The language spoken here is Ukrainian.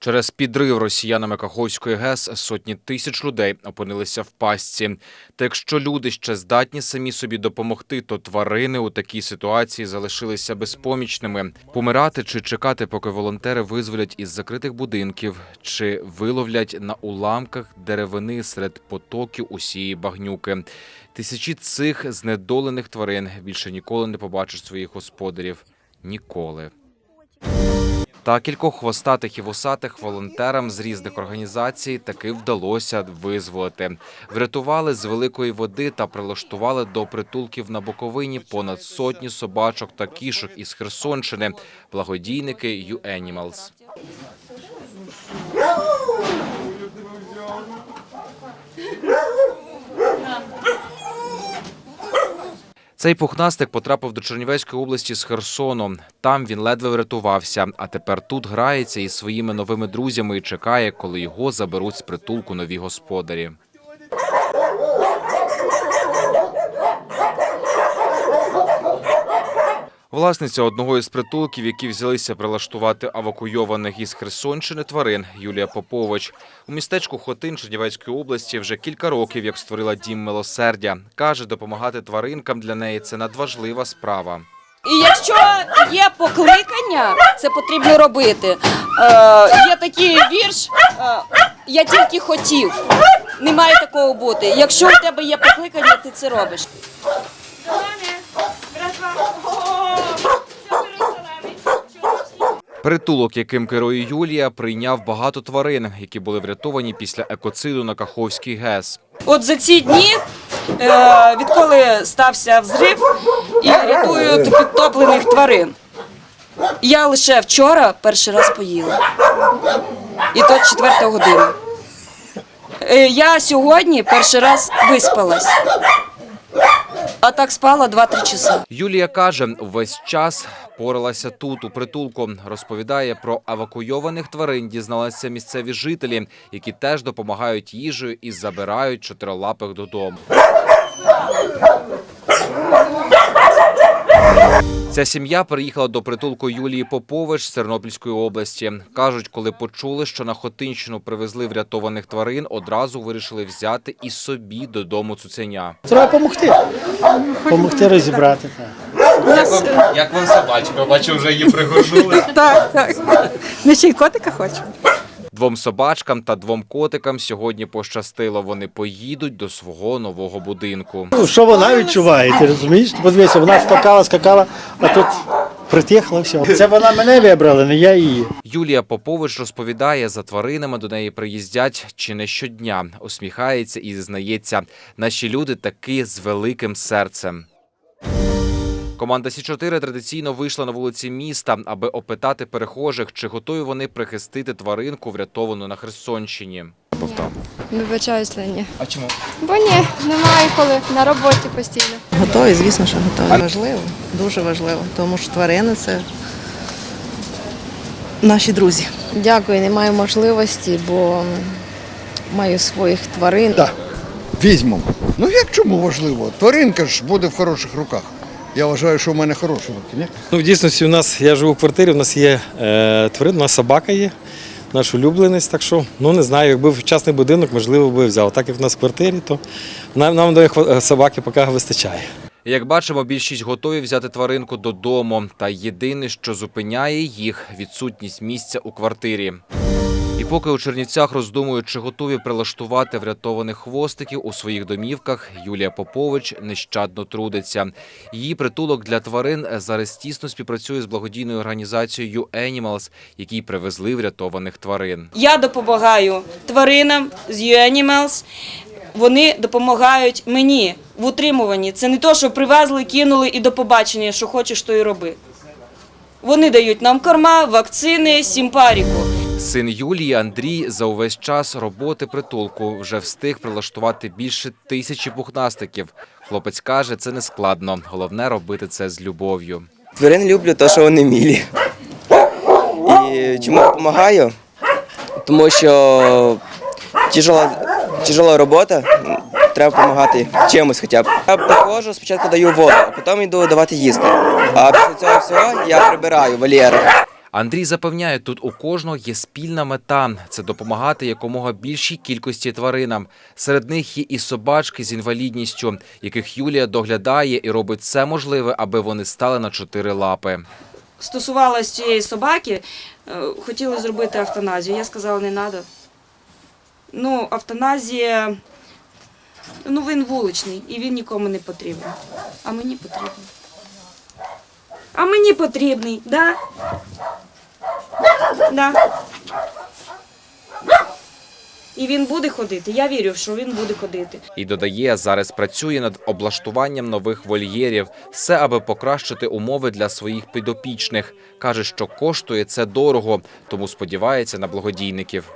Через підрив росіянами Каховської ГЕС сотні тисяч людей опинилися в пастці. Та якщо люди ще здатні самі собі допомогти, то тварини у такій ситуації залишилися безпомічними. Помирати чи чекати, поки волонтери визволять із закритих будинків, чи виловлять на уламках деревини серед потоків усієї багнюки. Тисячі цих знедолених тварин більше ніколи не побачать своїх господарів. Ніколи. Та кількох хвостатих і вусатих волонтерам з різних організацій таки вдалося визволити. Врятували з великої води та прилаштували до притулків на Буковині понад сотні собачок та кішок із Херсонщини. Благодійники «YouAnimals». Цей пухнастик потрапив до Чернівецької області з Херсону. Там він ледве врятувався, а тепер тут грається із своїми новими друзями і чекає, коли його заберуть з притулку нові господарі. Власниця одного із притулків, які взялися прилаштувати евакуйованих із Херсонщини тварин, Юлія Попович. У містечку Хотин Чернівецької області вже кілька років як створила дім милосердя. Каже, допомагати тваринкам для неї це надважлива справа. І якщо є покликання, це потрібно робити. Е, є такий вірш, е, я тільки хотів. Не має такого бути. Якщо у тебе є покликання, ти це робиш. Притулок, яким керує Юлія, прийняв багато тварин, які були врятовані після екоциду на Каховський ГЕС. От за ці дні, е, відколи стався взрив, і рятують підтоплених тварин. Я лише вчора перший раз поїла. І то четверта година. Е, Я сьогодні перший раз виспалась. А так спала 2-3 часа. Юлія каже, весь час поралася тут, у притулку. Розповідає про евакуйованих тварин, дізналися місцеві жителі, які теж допомагають їжею і забирають чотирилапих додому. Ця сім'я приїхала до притулку Юлії Попович з Тернопільської області. Кажуть, коли почули, що на Хотинщину привезли врятованих тварин, одразу вирішили взяти і собі додому цуценя. Треба допомогти. Помогти розібрати. Як вам, як вам собачка? Бачу, вже її пригорнули. Так, так. Ми ще й котика хочемо. Двом собачкам та двом котикам сьогодні пощастило. Вони поїдуть до свого нового будинку. Ну, що вона відчуває, ти розумієш? Подивися, вона скакала, скакала, а тут притихло все. Це вона мене вибрала, не я її. Юлія Попович розповідає, за тваринами до неї приїздять чи не щодня. Усміхається і зізнається, наші люди такі з великим серцем. Команда Сі 4 традиційно вийшла на вулиці міста, аби опитати перехожих, чи готові вони прихистити тваринку, врятовану на Херсонщині. Вибачаюсь, але ні. А чому? Бо ні, немає коли на роботі постійно. Готові, звісно, що готові. Важливо, дуже важливо, тому що тварини це наші друзі. Дякую, не маю можливості, бо маю своїх тварин. Так, візьмемо. Ну як чому важливо? Тваринка ж буде в хороших руках. Я вважаю, що в мене хороші руки, ні? Ну, в дійсності у нас, я живу в квартирі, у нас є е, тварин, у нас собака є, наш улюбленець, так що, ну не знаю, якби вчасний будинок, можливо, би взяв. Так як в нас в квартирі, то нам, нам до собаки поки вистачає. Як бачимо, більшість готові взяти тваринку додому. Та єдине, що зупиняє їх відсутність місця у квартирі. Поки у Чернівцях роздумують, чи готові прилаштувати врятованих хвостиків у своїх домівках, Юлія Попович нещадно трудиться. Її притулок для тварин зараз тісно співпрацює з благодійною організацією «YouAnimals», якій привезли врятованих тварин. Я допомагаю тваринам з YouAnimals. Вони допомагають мені в утримуванні. Це не то, що привезли, кинули і до побачення, що хочеш, то і роби. Вони дають нам корма, вакцини, сімпаріку. Син Юлії Андрій за увесь час роботи притулку вже встиг прилаштувати більше тисячі пухнастиків. Хлопець каже, це не складно. Головне робити це з любов'ю. Тварин люблю, те, що вони мілі. І чому допомагаю? Тому що тяжела, тяжела робота, треба допомагати чимось хоча б. Я приходжу, спочатку даю воду, а потім йду давати їсти. А після цього всього я прибираю вольєри. Андрій запевняє, тут у кожного є спільна мета це допомагати якомога більшій кількості тваринам. Серед них є і собачки з інвалідністю, яких Юлія доглядає і робить все можливе, аби вони стали на чотири лапи. Стосувалось цієї собаки, е, хотіли зробити автоназію. Я сказала, не треба. Ну, автоназія, ну він вуличний і він нікому не потрібен. А мені потрібен. А мені потрібний, да? Да. І він буде ходити. Я вірю, що він буде ходити. І додає, зараз працює над облаштуванням нових вольєрів, все аби покращити умови для своїх підопічних. каже, що коштує це дорого, тому сподівається на благодійників.